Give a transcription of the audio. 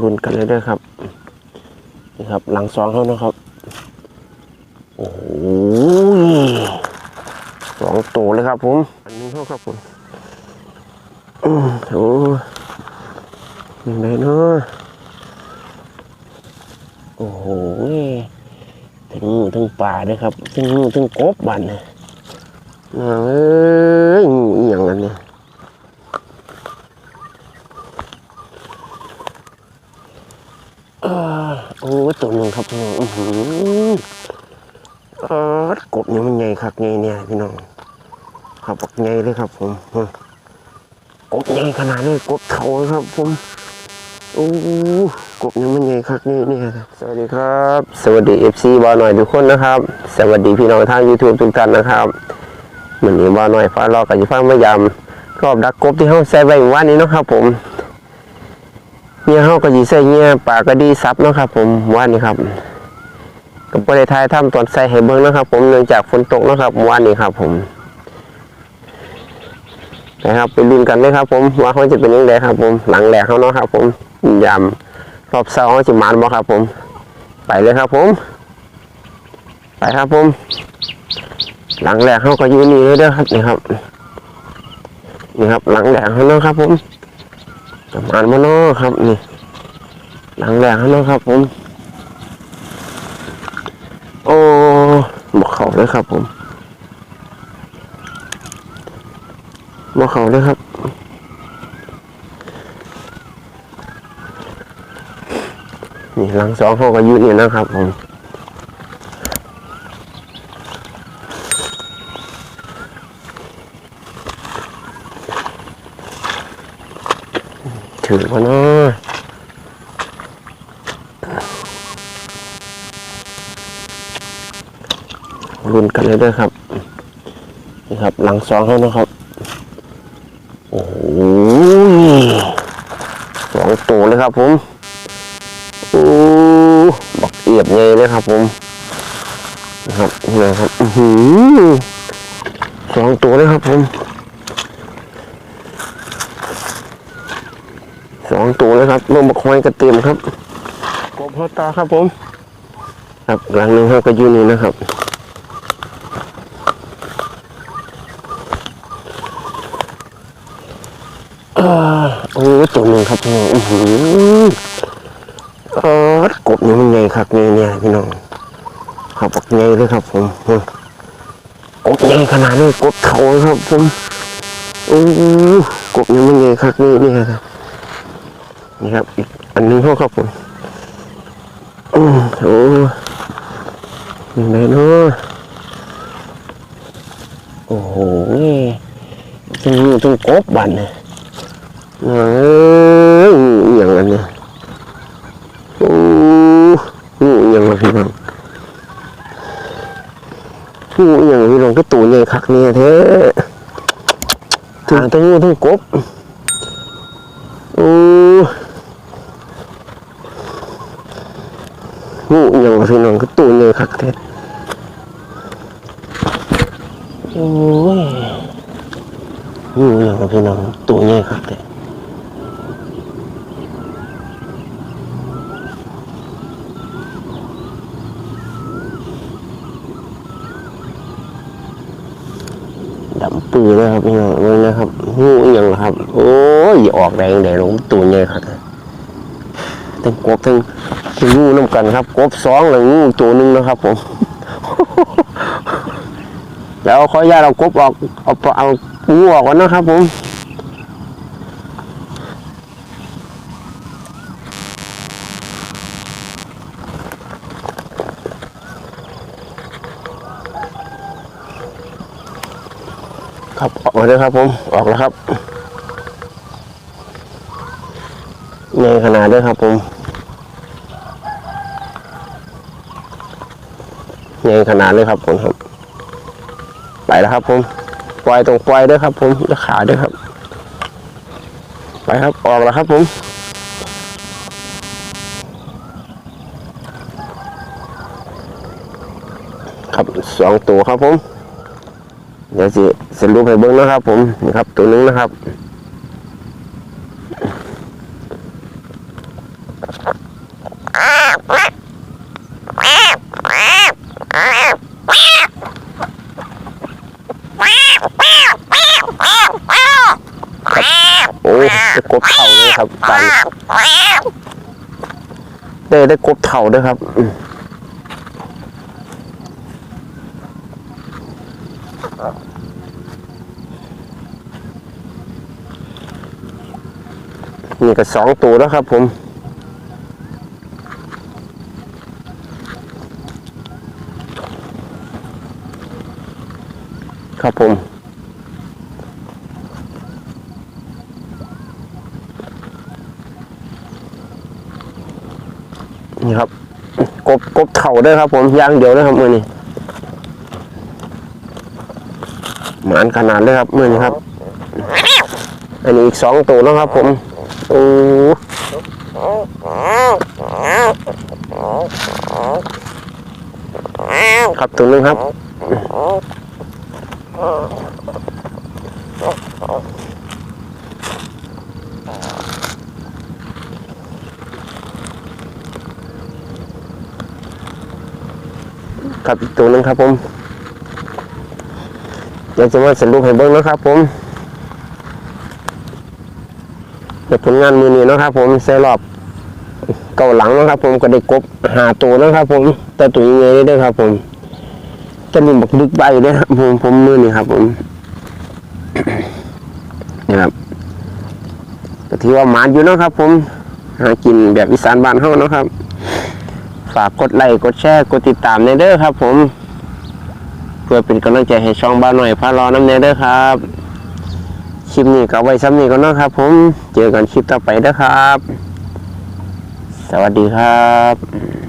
รุ่นกันเลยด้วยครับ นี่ครับ หลังสองเขานะครับ โอ้โหสองตัวเลยครับ ผม อันนี้เขาครับผมอืมโอ้ยังไงเนาะโอ้โหถึงงูถึงป่าเลยครับถึงงูถึงกบบันนี่ยเอ้ยงูอหย่างนั้นเนี่ย เออโอ้ตัวหนึ่งครับพี่น้องอื้อหือเออกบนี่มันใหญ่คักใหญ่เนี่ย พี่น้องครับบักใหญ่เลยครับ ผมกบใหญ่ขนาดนี้กบเท่าเลยครับ ผมโอ้กบนี่มันใหญ่คักใหญ่นี่สวัสดีครับ สวัสดีเอฟซีบอหน่อยทุกคนนะครับ สวัสดีพี่น้องทาง YouTube ทุกท่านนะครับเหมือนนี้บอหน่อยฟ้ารอกับยี่ฟ้ามายำรอบดักกบที่ห้องใส่ไว้เมื่อวันนี้นะครับ ผมเนี่ยเฮาก็สิใส่เงี้ยปากระดีซับนะครับ ผมว่านี่ครับ ก็บ่ได้ทยทำตอนใส่ให้เบิ่งนะครับ ผมเนื่องจากฝนตกนะครับว่านี่ครับ ผมนะครับไปลุ้นกันเลยครับ ผมว่าเขาจะเป็นยังไงครับ ผมหลังแหลกเขาเนาะครับ ผมยำรอบเสาเขาจะมานบ่ครับ ผม ไปเลยครับ ผม ไปครับ ผม หลังแหลกเขาก็อยู่นี่เลยเด้อครับนี่ครับนี่ครับ หลังแหลกเขาเนาะครับ ผมประมาณมโนครับ นี่ หลังแรกแล้วนะครับ ผม โอ้ บอกเลยครับ ผมบอกเขาเลยครับนี่หลังสองเขาก็ยืดนี่นะครับ ผมถือว่าเนาะ รุ่นกันเลยเด้วยครับ นี่ครับ หลังสองเขานะครับ โอ้โหสองตัวเลยครับผมโอ้บักเอียบใหญ่เลยครับผมนะครับนี่นะครับอือหือสองตัวเลยครับผมสองตัวเลยครับลงบักควายกระเทียมครับกบหัวตาครับผม ครับหลังหนึงเขาก็อยู่นี่นะครับอ่า โอ้ตัวหนึ่งครับพี่น้องอือหือเออกบนี่มันใหญ่ครับนี่เนี่ยพี่น้องครับบักใหญ่เลยครับผมกบใหญ่ขนาดนี้กบเท่าครับผมโอ้กบนี่มันใหญ่ครับนี่เนี่ยครับนี่ครับอีกอันหนึงเขาครับผมอืมโอ้ยังไงเนาะโอ้โหจังจังกบบันเนี่ย อ้ยอย่างนั้นเนี่ยโอ้งูอย่างละพี่น้องงูอย่างพี่น้องก็ตัวใหญ่คักเนี่ยแท้ถึงทั้งงูทั้งกบโอ้งูอย่างพี่น้องก็ตัวใหญ่คักแท้โอ้ยงูอย่างพี่น้องตัวใหญ่คักแท้ ดำปือเลยครับพี่น้องนี่นะครับงูอย่างล่ะครับ โอ้ยออกแรงแดงลงตัวใหญ่คับทั้งกบทั้งทั้งงูน้ำกันครับ กบสองแล้วงูตัวหนึ่งนะครับผมแล้วขออนุญาตเอากบออกเอาเอางูออกก่อนนะครับผม ครับออกมาเลยครับผมออกแล้วครับในขนาดด้วยครับผมใหญ่ขนาดเลยครับผมครับ ไปแล้วครับผมปล่อยตรงปล่อยด้วยครับ ผมจะขาด้วยครับ ไปครับออกแล้วครับผมครับสองตัวครับผม เดี๋ยวสิสรุปให้เบิ้งนะครับ ผมนะครับ ตัวนึงนะครับโอ้ยตะกบเข่าเลยครับตันเต้ตะกบเข่าด้วยครับ นี่ก็สองตัวแล้วครับผมครับผมนี่ครับ กบกบเข่าด้วยครับ ผมย่างเดียวนะครับมือนี้หมานขนาดเลยครับมือนี้ครับ อันนี้อีกสองตัวแล้วครับ ผม โอ้ครับตัวนึงครับครับอีกตัวนึงครับผมเดี๋ยวจะมาสรุปให้เบิ้งนะครับผมิดผลงานมือนี้นะครับ ผมใส่รอบเก่าหลังนะครับ ผมก็ได้กบหาตัวนะครับ ผมแต่ตัวยังไงเด้ครับ ผมจะมีบักดึกใบเด้ครับผมผมมือนี่ครับ ผมนี่ครับก็ถือว่าหมานอยู่นะครับ ผมหากินแบบอีสานบ้านเฮานะครับ ฝากกดไลค์กดแชร์กดติดตามในเด้อครับ ผม เพื่อเป็นกำลังใจให้ช่องบ้านหน่อยพารอน้ำเนเด้อครับ คลิปนี้ก็ไว้ซ้ำนี้ก็นนะครับ ผมเจอกันคลิปต่อไปนะครับ สวัสดีครับ